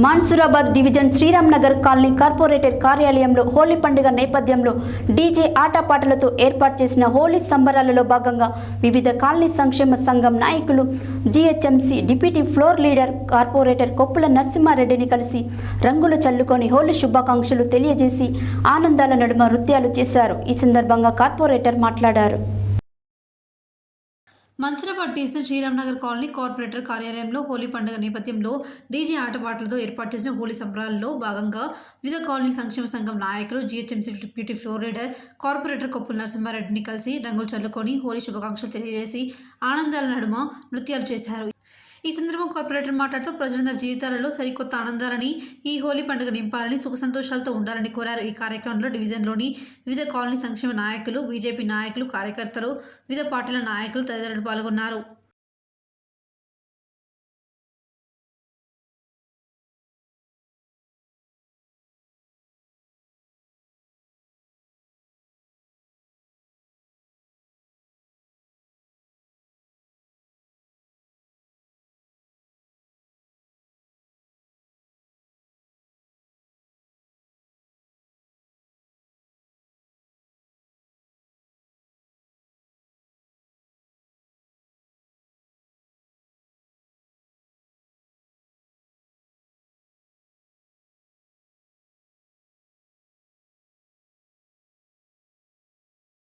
Mansoorabad division Sriramnagar colony corporator కార్యాలయంలో హోలీ పండుగ నేపథ్యంలో డీజే ఆటపాటలతో ఏర్పాటు చేసిన హోలీ సంబరాలలో భాగంగా వివిధ కాలనీ సంక్షేమ సంఘం నాయకులు GHMC deputy floor leader corporator Koppula నరసింహారెడ్డిని కలిసి రంగులు చల్లుకొని హోలీ శుభాకాంక్షలు తెలియజేసి ఆనందాల నడుమ నృత్యాలు చేశారు. ఈ సందర్భంగా కార్పొరేటర్ మాట్లాడారు. Manchirabad division Sriramnagar colony corporator కార్యాలయంలో హోలీ పండుగ నేపథ్యంలో డీజే ఆటపాటలతో ఏర్పాటు చేసిన హోలీ సంబరాల్లో భాగంగా వివిధ కాలనీ సంక్షేమ సంఘం నాయకులు GHMC deputy floor leader corporator Koppula నరసింహారెడ్డిని కలిసి రంగులు చల్లుకొని హోలీ శుభాకాంక్షలు తెలియజేసి ఆనందాల నడుమ నృత్యాలు చేశారు. ఈ సందర్భం కార్పొరేటర్ మాట్లాడుతూ ప్రజలందరి జీవితాలలో సరికొత్త ఆనందాలని ఈ హోలీ పండుగ నింపాలని సుఖ సంతోషాలతో ఉండాలని కోరారు. ఈ కార్యక్రమంలో డివిజన్లోని వివిధ కాలనీ సంక్షేమ నాయకులు బీజేపీ నాయకులు కార్యకర్తలు వివిధ పార్టీల నాయకులు తదితరులు పాల్గొన్నారు.